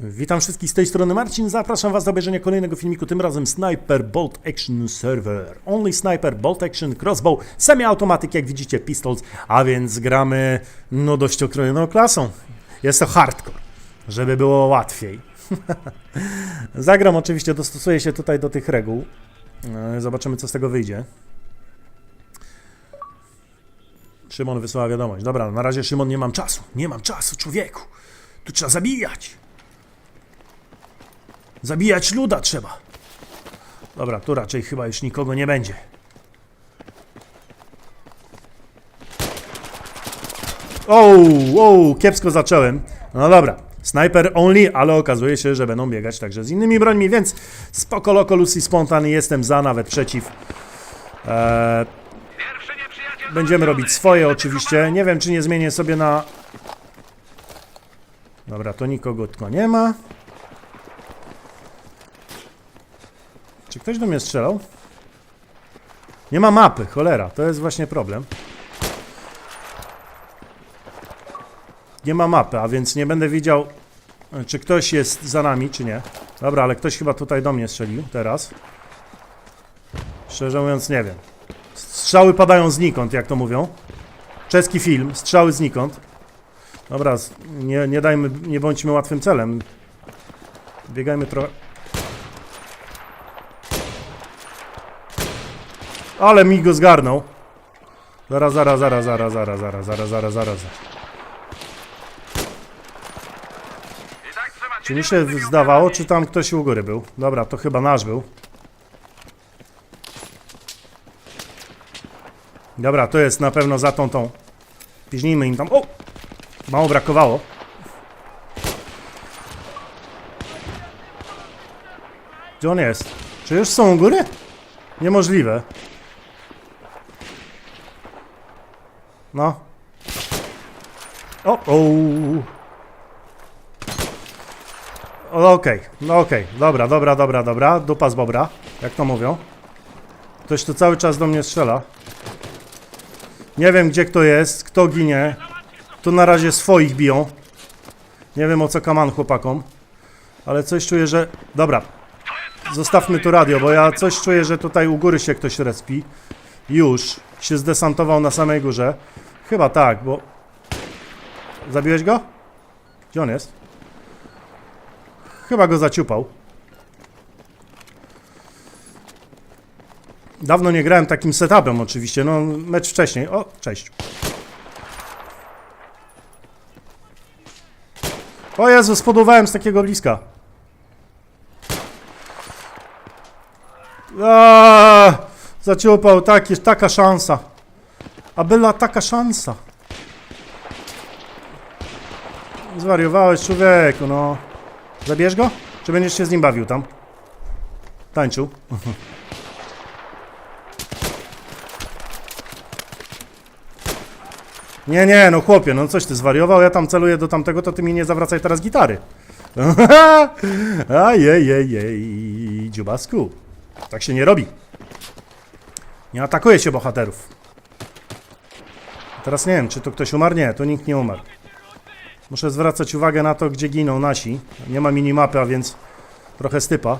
Witam wszystkich z tej strony Marcin. Zapraszam Was do obejrzenia kolejnego filmiku, tym razem Sniper Bolt Action Server. Only Sniper Bolt Action Crossbow, semi-automatyk, jak widzicie, pistols, a więc gramy no dość okrojoną klasą. Jest to hardcore, żeby było łatwiej. Zagram oczywiście, dostosuję się tutaj do tych reguł. E, Zobaczymy, co z tego wyjdzie. Szymon wysyła wiadomość. Dobra, na razie Szymon, nie mam czasu. Nie mam czasu, człowieku. Tu trzeba zabijać. Zabijać luda trzeba. Dobra, tu raczej chyba już nikogo nie będzie. O, o, kiepsko zacząłem. No dobra, sniper only, ale okazuje się, że będą biegać także z innymi brońmi, więc spoko loko Lucy Spontan, jestem za, nawet przeciw. Eee, będziemy robić swoje oczywiście. Nie wiem, czy nie zmienię sobie na... Dobra, to nikogo tylko nie ma. Ktoś do mnie strzelał? Nie ma mapy, cholera, to jest właśnie problem. Nie ma mapy, a więc nie będę widział, e, czy ktoś jest za nami, czy nie. Dobra, ale ktoś chyba tutaj do mnie strzelił teraz. Szczerze mówiąc, nie wiem. Strzały padają znikąd, jak to mówią. Czeski film, strzały znikąd. Dobra, nie, nie dajmy, nie bądźmy łatwym celem. Biegajmy trochę. Ale mi go zgarnął. Zaraz, zaraz, zaraz, zaraz, zaraz, zaraz, zaraz, zaraz, zaraz. Czy mi się zdawało, czy tam ktoś u góry był? Dobra, to chyba nasz był. Dobra, to jest na pewno za tą tą. Piźnijmy im tam. O! Mało brakowało. Gdzie on jest? Czy już są u góry? Niemożliwe. No. O, o. Okej, no okej, dobra, dobra, dobra, dobra, dupa z bobra, jak to mówią. Ktoś tu cały czas do mnie strzela. Nie wiem, gdzie kto jest, kto ginie. Tu na razie swoich biją. Nie wiem, o co kaman chłopakom. Ale coś czuję, że... Dobra, Zostawmy tu radio, bo ja coś czuję, że tutaj u góry się ktoś respi. Już się zdesantował na samej górze. Chyba tak, bo... Zabiłeś go? Gdzie on jest? Chyba go zaciupał. Dawno nie grałem takim setupem oczywiście, no mecz wcześniej. O, cześć. O Jezu, spodobałem z takiego bliska. Aaaa, zaciupał, tak, jest taka szansa. A była taka szansa. Zwariowałeś człowieku, no. Zabierz go? Czy będziesz się z nim bawił tam? Tańczył. Nie, nie, no chłopie, no coś ty zwariował, ja tam celuję do tamtego, to ty mi nie zawracaj teraz gitary. Ajejejej, dziubasku. Tak się nie robi. Nie atakuje się bohaterów. Teraz nie wiem, czy tu ktoś umarł? Nie, tu nikt nie umarł. Muszę zwracać uwagę na to, gdzie giną nasi. Nie ma minimapy, a więc trochę stypa.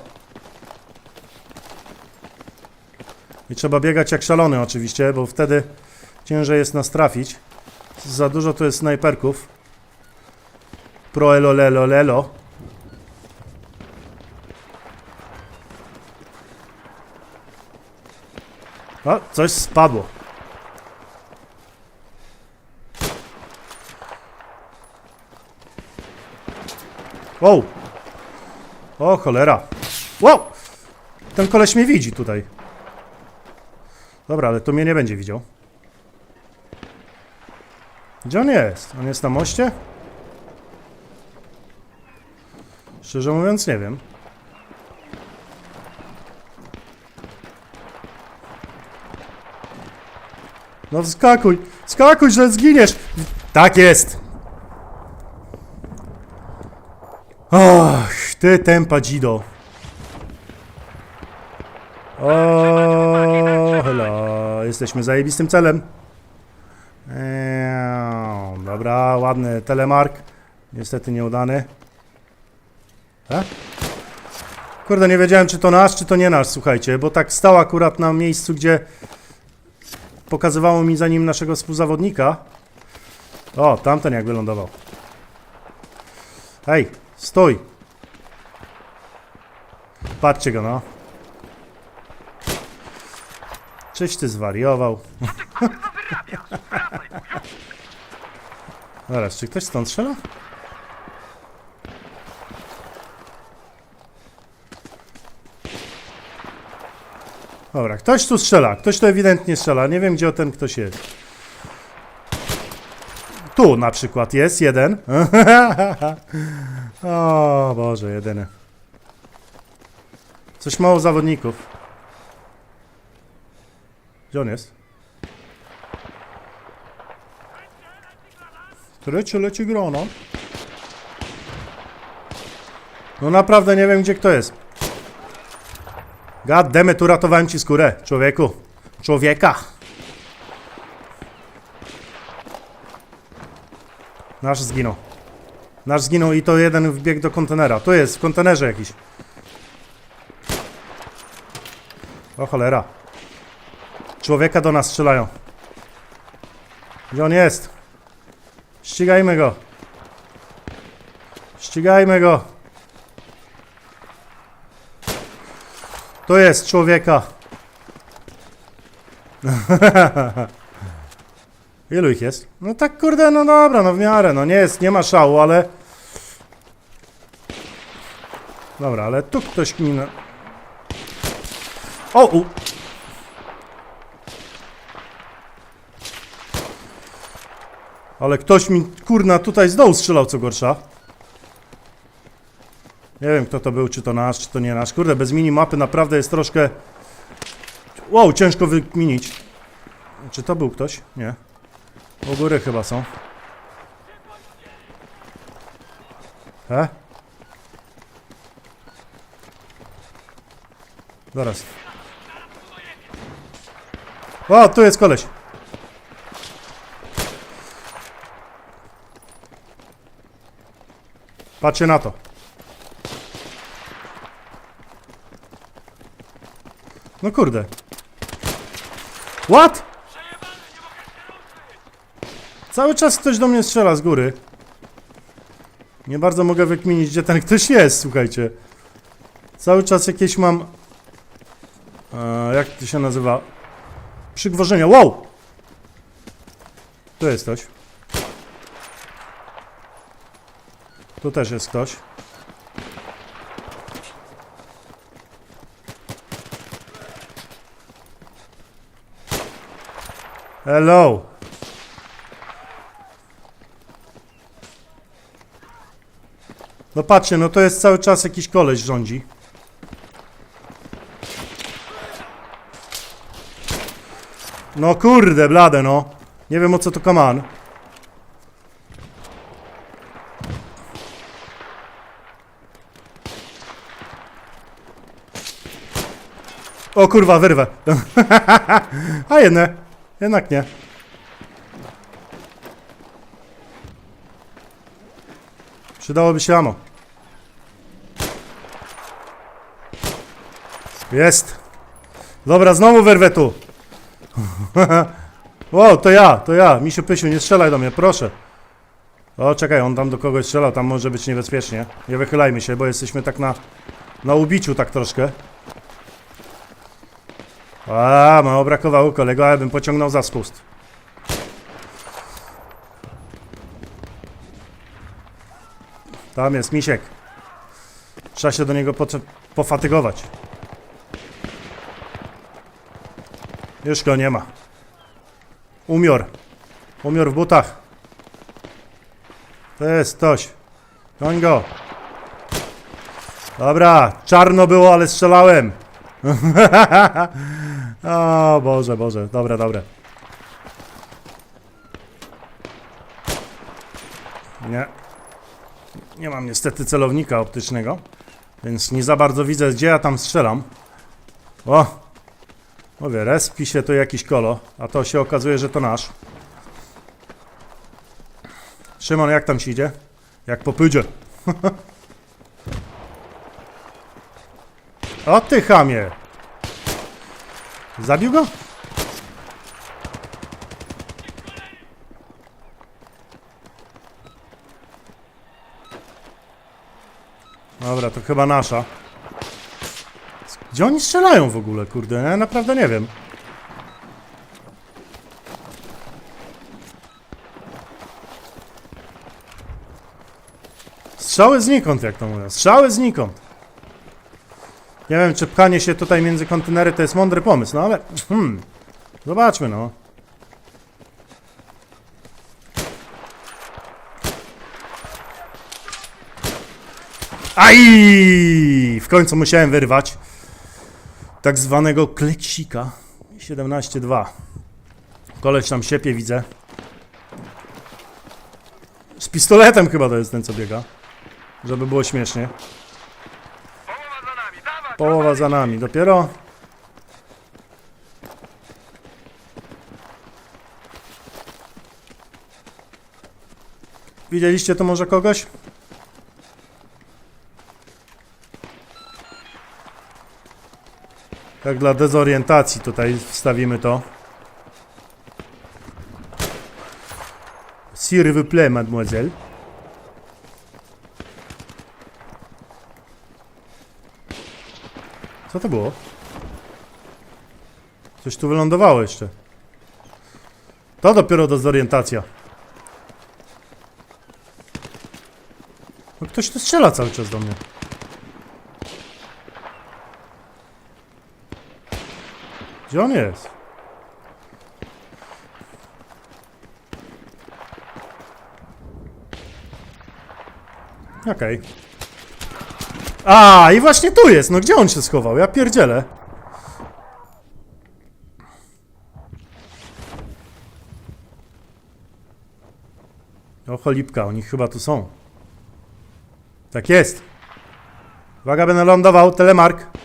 I trzeba biegać jak szalony oczywiście, bo wtedy ciężej jest nas trafić. Za dużo tu jest snajperków. Pro elo lelo lelo. O, coś spadło. Wow. O, cholera. Wow! Ten koleś mnie widzi tutaj. Dobra, ale to mnie nie będzie widział. Gdzie on jest? On jest na moście? Szczerze mówiąc, nie wiem. No skakuj, skakuj, że zginiesz. Tak jest. Och, ty tempa dzido. O, hello, jesteśmy zajebistym celem. Eee, dobra, ładny telemark. Niestety nieudany. E? Kurde, nie wiedziałem, czy to nasz, czy to nie nasz, słuchajcie, bo tak stał akurat na miejscu, gdzie pokazywało mi za nim naszego współzawodnika. O, tamten jak wylądował. Hej, stój! Patrzcie go, no. Czyś ty zwariował. Zaraz, czy ktoś stąd strzela? Dobra, ktoś tu strzela. Ktoś tu ewidentnie strzela. Nie wiem, gdzie ten ktoś jest. Tu na przykład jest jeden. o Boże, jedyny. Coś mało zawodników. Gdzie on jest? Leci, leci grono. No naprawdę nie wiem, gdzie kto jest. God damn it, uratowałem ci skórę, człowieku. Człowieka. Nasz zginął. Nasz zginął i to jeden wbiegł do kontenera. Tu jest, w kontenerze jakiś. O cholera. Człowieka do nas strzelają. Gdzie on jest? Ścigajmy go. Ścigajmy go. To jest człowieka. Ilu ich jest? No tak kurde, no dobra, no w miarę, no nie jest, nie ma szału, ale... Dobra, ale tu ktoś mi na... O! U... Ale ktoś mi, kurna, tutaj z dołu strzelał, co gorsza. Nie wiem, kto to był, czy to nasz, czy to nie nasz. Kurde, bez minimapy naprawdę jest troszkę... Wow, ciężko wykminić. Czy to był ktoś? Nie. U góry chyba są. He? Zaraz. O, tu jest koleś. Patrzcie na to. No kurde. What? Cały czas ktoś do mnie strzela z góry. Nie bardzo mogę wykminić, gdzie ten ktoś jest, słuchajcie. Cały czas jakieś mam... E, jak to się nazywa? Przygwożenia. Wow! Tu jest ktoś. Tu też jest ktoś. Hello. No patrzcie, no to jest cały czas jakiś koleś rządzi. No kurde, blade no. Nie wiem o co to kaman. O kurwa, wyrwę. A jedne. Jednak nie. Przydałoby się amo. Jest. Dobra, znowu wyrwę tu. wow, to ja, to ja. Misiu Pysiu, nie strzelaj do mnie, proszę. O, czekaj, on tam do kogoś strzelał, tam może być niebezpiecznie. Nie wychylajmy się, bo jesteśmy tak na, na ubiciu tak troszkę. A, mało brakowało kolego, ale bym pociągnął za spust. Tam jest misiek. Trzeba się do niego pofatygować. Już go nie ma. Umior. Umior w butach. To jest ktoś. Goń go. Dobra, czarno było, ale strzelałem. o Boże, Boże, dobre, dobre. Nie. Nie mam niestety celownika optycznego, więc nie za bardzo widzę, gdzie ja tam strzelam. O! Mówię, respi się to jakiś kolo, a to się okazuje, że to nasz. Szymon, jak tam ci idzie? Jak popydzie. O ty chamie! Zabił go? Dobra, to chyba nasza. Gdzie oni strzelają w ogóle, kurde? Ja naprawdę nie wiem. Strzały znikąd, jak to mówią. Strzały znikąd. Nie wiem, czy pchanie się tutaj między kontenery to jest mądry pomysł, no ale... Hmm. Zobaczmy, no. Aj! W końcu musiałem wyrwać tak zwanego klecika 17.2. Koleś tam siepie, widzę. Z pistoletem chyba to jest ten, co biega. Żeby było śmiesznie. Połowa za nami. Dopiero. Widzieliście to może kogoś? Tak dla dezorientacji tutaj wstawimy to. S'il vous mademoiselle. Co to było? Coś tu wylądowało jeszcze. To dopiero dezorientacja. No ktoś tu strzela cały czas do mnie. Gdzie on jest? Okej. A, i właśnie tu jest. No gdzie on się schował? Ja pierdzielę. O, cholipka, oni chyba tu są. Tak jest. Uwaga, będę lądował. Telemark.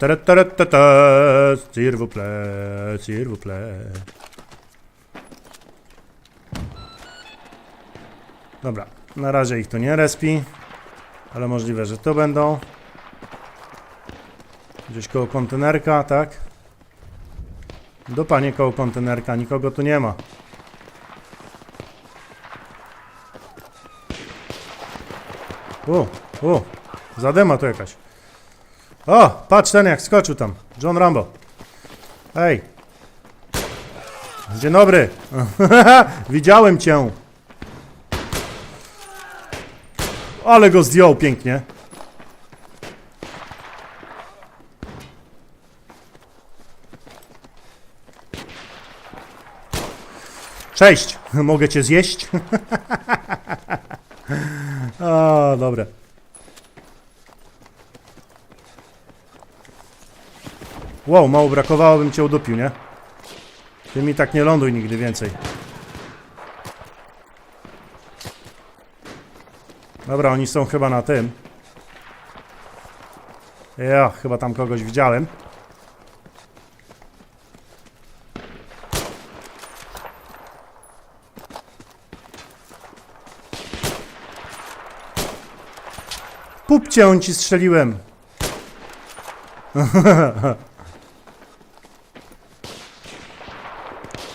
Ta, ta, ta, ta, ta, ta, s'il vous plaît, s'il vous plaît. Dobra, na razie ich tu nie respi, ale możliwe, że to będą. Gdzieś koło kontenerka, tak? Dupa nie koło kontenerka, nikogo tu nie ma. U, u, zadema tu jakaś. O, patrz ten jak skoczył tam. John Rambo. Hej. Dzień dobry. Widziałem cię. Ale go zdjął pięknie. Cześć. Mogę cię zjeść? o, dobre. Wow, mało brakowało, bym cię udupił, nie? Ty mi tak nie ląduj nigdy więcej. Dobra, oni są chyba na tym. Ja, chyba tam kogoś widziałem. Pupcie, on ci strzeliłem.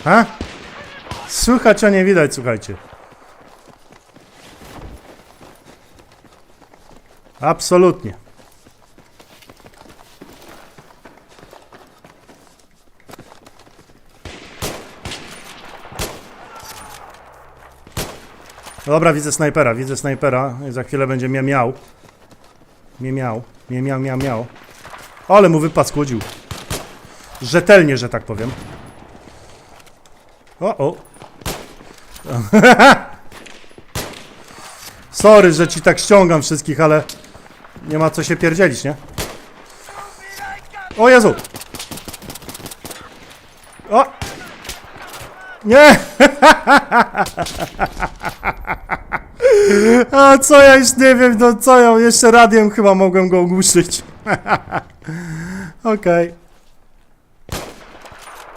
Ha? Słychać, a nie widać, słuchajcie. Absolutnie. Dobra, widzę snajpera, widzę snajpera. Za chwilę będzie mnie miał. Mnie miał, mnie miał, miał, miał. Ale mu wypaskudził. Rzetelnie, że tak powiem. O, o. Sorry, że ci tak ściągam wszystkich, ale nie ma co się pierdzielić, nie? O Jezu! O! Nie! A co ja już nie wiem, no co ja, jeszcze radiem chyba mogłem go ogłuszyć. Okej.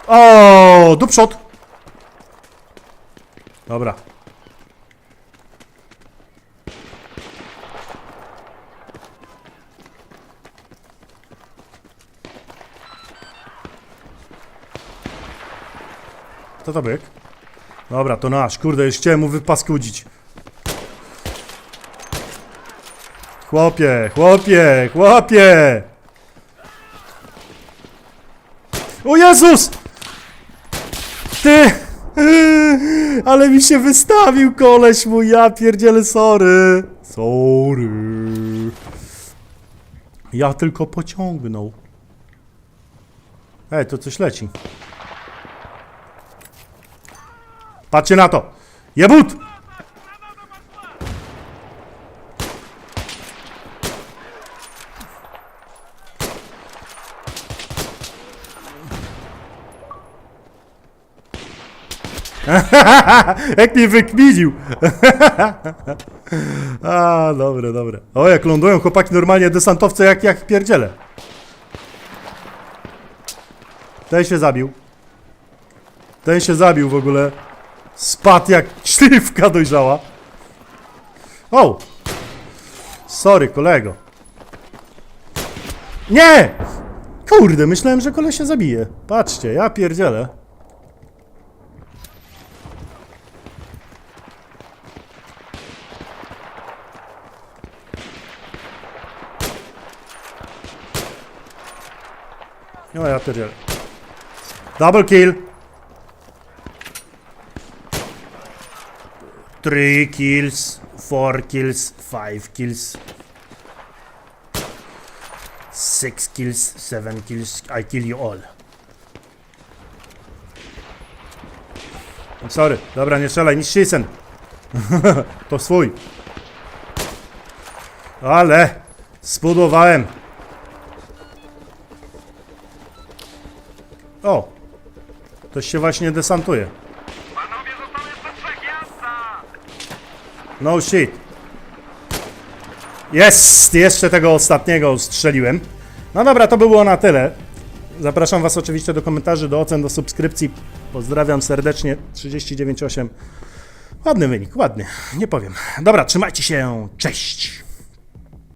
O, do. Dobra. Kto to byk? Dobra, to nasz. Kurde, już chciałem mu wypaskudzić. Chłopie, chłopie, chłopie! O Jezus! Ty! Ale mi się wystawił koleś mój, ja pierdzielę, sorry. Sorry. Ja tylko pociągnął. Ej, to coś leci. Patrzcie na to! Jebut! Jak mnie wykminił! A, dobre, dobre. O, jak lądują chłopaki normalnie desantowce jak, jak pierdziele. Ten się zabił. Ten się zabił w ogóle. Spadł jak śliwka dojrzała. O! Sorry, kolego. Nie! Kurde, myślałem, że koleś się zabije. Patrzcie, ja pierdzielę. No ja pierdzielę. Double kill. Three kills, four kills, five kills. Six kills, seven kills. I kill you all. I'm sorry. Dobra, nie strzelaj, nic szysen. to swój. Ale spudowałem. O! Ktoś się właśnie desantuje. Panowie, zostało jeszcze trzech, jazda! No shit. Jest! Jeszcze tego ostatniego strzeliłem. No dobra, to by było na tyle. Zapraszam Was oczywiście do komentarzy, do ocen, do subskrypcji. Pozdrawiam serdecznie. 39.8. Ładny wynik, ładny. Nie powiem. Dobra, trzymajcie się. Cześć!